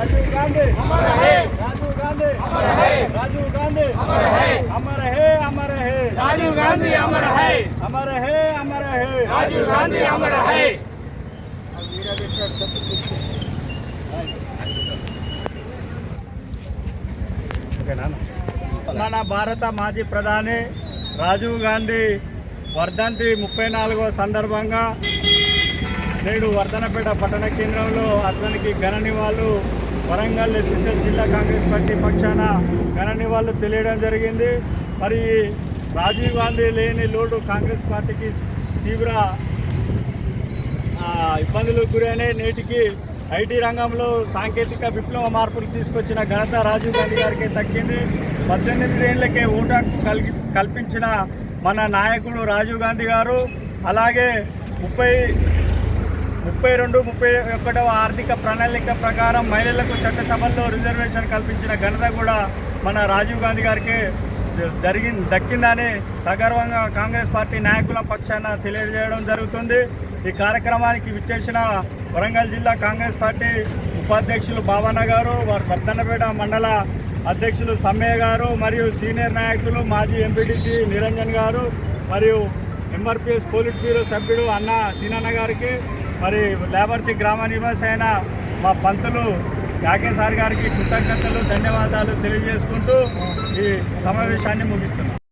राजू गांधी अमर है। राजू गांधी अमर है। राजू गांधी अमर है। अमर है अमर है। राजू गांधी अमर है। अमर है अमर है। राजू गांधी अमर है। మన భారత మాజీ ప్రధాని రాజీవ్ గాంధీ వర్ధంతి ముప్పై నాలుగవ సందర్భంగా నేడు వర్ధనపేట పట్టణ కేంద్రంలో అతనికి ఘన నివాళులు వరంగల్ ఎస్ఎస్ఎల్ జిల్లా కాంగ్రెస్ పార్టీ పక్షాన ఘన నివాళులు తెలియడం జరిగింది. మరి రాజీవ్ గాంధీ లేని లోటు కాంగ్రెస్ పార్టీకి తీవ్ర ఇబ్బందులు ఇబ్బందులకు నేటికి ఐటీ రంగంలో సాంకేతిక విప్లవ మార్పులు తీసుకొచ్చిన ఘనత రాజీవ్ గాంధీ గారికి తగ్గింది పద్దెనిమిది ఏళ్ళకే ఓటు కల్గి కల్పించిన మన నాయకుడు రాజీవ్ గాంధీ గారు అలాగే ముప్పై ముప్పై రెండు ముప్పై ఒకటవ ఆర్థిక ప్రణాళిక ప్రకారం మహిళలకు చట్టసభల్లో రిజర్వేషన్ కల్పించిన ఘనత కూడా మన రాజీవ్ గాంధీ గారికి జరిగింది దక్కిందని సగర్వంగా కాంగ్రెస్ పార్టీ నాయకుల పక్షాన తెలియజేయడం జరుగుతుంది. ఈ కార్యక్రమానికి విచ్చేసిన వరంగల్ జిల్లా కాంగ్రెస్ పార్టీ ఉపాధ్యక్షులు భావన గారు వారు పత్తన్నపేట మండల అధ్యక్షులు సమ్మయ్య గారు మరియు సీనియర్ నాయకులు మాజీ ఎంపీటీసీ నిరంజన్ గారు మరియు ఎంఆర్పిఎస్ పోలిట్ బ్యూరో సభ్యుడు అన్న సీనన్న గారికి మరి లేబర్తి గ్రామ నివాసైన అయిన మా పంతులు యాకే సార్ గారికి కృతజ్ఞతలు ధన్యవాదాలు తెలియజేసుకుంటూ ఈ సమావేశాన్ని ముగిస్తున్నాం.